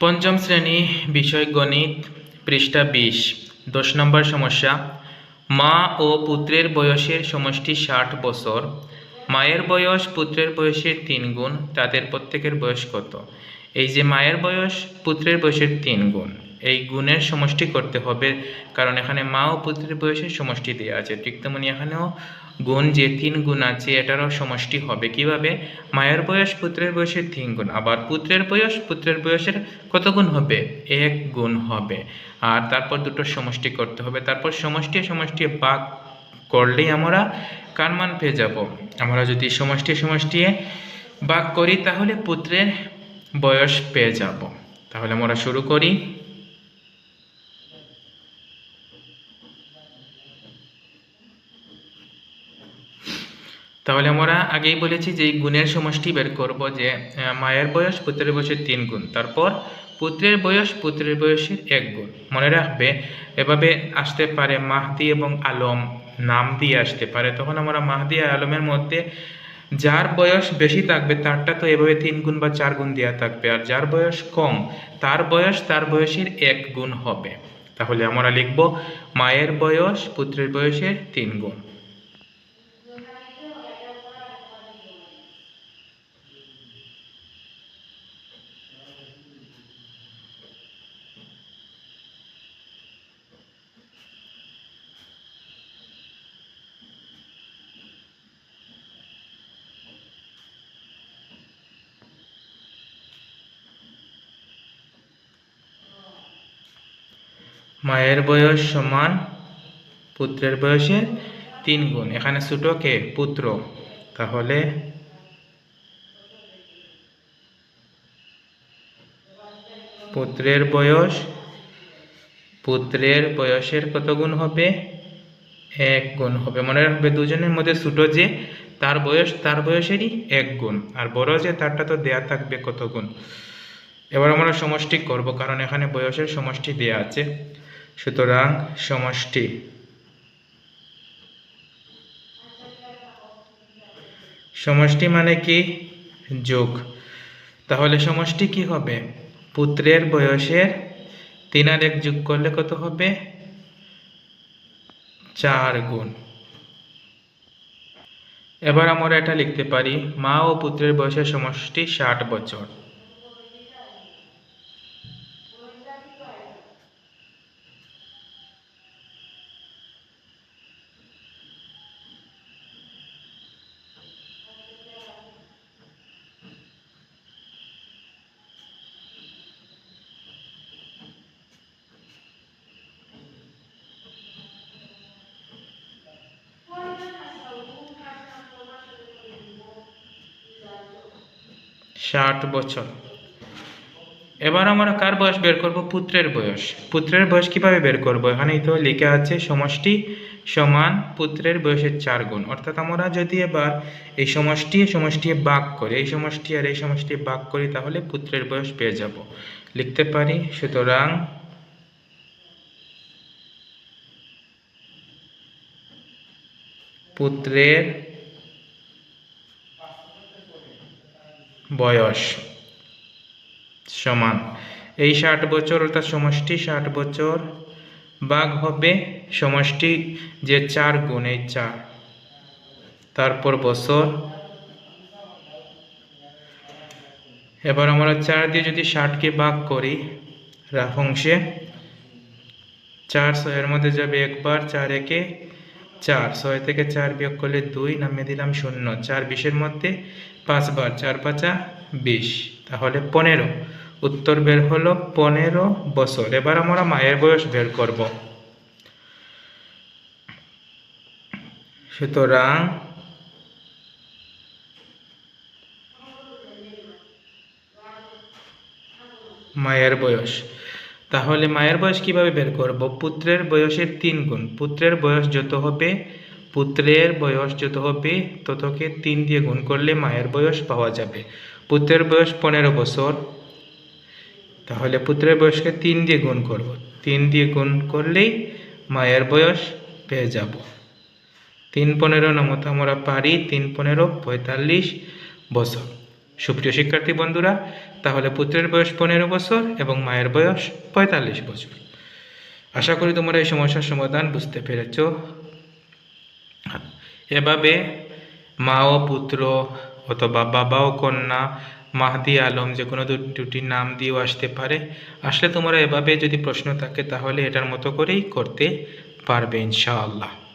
পঞ্চম শ্রেণি বিষয় গণিত, পৃষ্ঠা বিশ, দশ নম্বর সমস্যা। মা ও পুত্রের বয়সের সমষ্টি ষাট বছর। মায়ের বয়স পুত্রের বয়সের তিন গুণ, তাদের প্রত্যেকের বয়স কত? এই যে মায়ের বয়স, পুত্রের বয়সের তিন গুণ। এই গুণের সমষ্টি করতে হবে। কারণ এখানে মা ও পুত্রের বয়সের সমষ্টি দেওয়া আছে। ঠিক তেমনি এখানেও গুণ যে তিন গুণ আছে, এটারও সমষ্টি হবে। কীভাবে? মায়ের বয়স, পুত্রের বয়সের তিন গুণ। আবার পুত্রের বয়স, পুত্রের বয়সের কত গুণ হবে? এক গুণ হবে। আর তারপর দুটো সমষ্টি করতে হবে। তারপর সমষ্টি সমষ্টি ভাগ করলেই আমরা কার মান পেয়ে যাব? আমরা যদি সমষ্টি সমষ্টি ভাগ করি, তাহলে পুত্রের বয়স পেয়ে যাব। তাহলে আমরা শুরু করি। তাহলে আমরা আগেই বলেছি যে এই গুণের সমষ্টি বের করব যে মায়ের বয়স পুত্রের বয়সের তিন গুণ, তারপর পুত্রের বয়স পুত্রের বয়সের এক গুণ। মনে রাখবে, এভাবে আসতে পারে মাহদি এবং আলম, নাম দিয়ে আসতে পারে। তখন আমরা মাহদি আর আলমের মধ্যে যার বয়স বেশি থাকবে, তারটা তো এভাবে তিন গুণ বা চার গুণ দেওয়া থাকবে। আর যার বয়স কম, তার বয়স তার বয়সের এক গুণ হবে। তাহলে আমরা লিখব, মায়ের বয়স পুত্রের বয়সের তিন গুণ। মায়ের বয়স সমান, পুত্রের বয়সের তিন গুণ। এখানে ছোট কে? পুত্র। তাহলে পুত্রের বয়স, পুত্রের বয়সের কত গুণ হবে? এক গুণ হবে। মনে রাখবে দুজনের মধ্যে ছোট যে, তার বয়স, তার বয়সেরই এক গুণ। আর বড় যে, তারটা তো দেয়া থাকবে কত গুণ। এবার আমরা সমষ্টি করব, কারণ এখানে বয়সের সমষ্টি দেয়া আছে। সুতরাং সমষ্টি। সমষ্টি মানে কি? যোগ। তাহলে সমষ্টি কি হবে? পুত্রের বয়সের তিন আর এক যোগ করলে কত হবে? চার গুণ। এবার আমরা এটা লিখতে পারি, মা ও পুত্রের বয়সের সমষ্টি ষাট বছর। ষাট বছর। এবার আমরা কার বয়স বের করব? পুত্রের বয়স। পুত্রের বয়স কীভাবে বের করব? এখানেই তো লেখা আছে, সমষ্টি সমান পুত্রের বয়সের চার গুণ। অর্থাৎ আমরা যদি এবার এই সমষ্টি সমষ্টি বাক করি, এই সমষ্টি আর এই সমষ্টি বাক করি, তাহলে পুত্রের বয়স পেয়ে যাব। লিখতে পারি, সুতরাং পুত্রের বয়স সমান। এই ষাট বছর অর্থাৎ সমষ্টি ষাট বছর ভাগ হবে সমষ্টি যে চার গুণ এই চার। তারপর বছর। এবার আমরা চার দিয়ে যদি ষাটকে ভাগ করি, রাফ চার ছয়ের মধ্যে যাবে একবার চার একে চার। ছয় থেকে চার বিয়োগ করলে দুই নামিয়ে দিলাম শূন্য। চার বিশের মধ্যে পাঁচবার, চার পাঁচা বিশ। তাহলে পনেরো। উত্তর বের হলো পনেরো বছর। এবার আমরা মায়ের বয়স বের করব। সুতরাং মায়ের বয়স। তাহলে মায়ের বয়স কীভাবে বের করব? পুত্রের বয়সের তিন গুণ। পুত্রের বয়স যত হবে, পুত্রের বয়স যত হবে, ততকে তিন দিয়ে গুণ করলে মায়ের বয়স পাওয়া যাবে। পুত্রের বয়স পনেরো বছর। তাহলে পুত্রের বয়সকে তিন দিয়ে গুণ করব। তিন দিয়ে গুণ করলেই মায়ের বয়স পেয়ে যাব। তিন পনেরো নামতো আমরা পারি, তিন পনেরো পঁয়তাল্লিশ বছর। সুপ্রিয় শিক্ষার্থী বন্ধুরা, তাহলে পুত্রের বয়স পনেরো বছর এবং মায়ের বয়স পঁয়তাল্লিশ বছর। আশা করি তোমরা এই সমস্যার সমাধান বুঝতে পেরেছ। এভাবে মা ও পুত্র অথবা বাবা ও কন্যা, মাহদি আলম যে কোনো দুটি নাম দিয়েও আসতে পারে। আসলে তোমরা এভাবে যদি প্রশ্ন থাকে, তাহলে এটার মতো করেই করতে পারবে ইনশাআল্লাহ।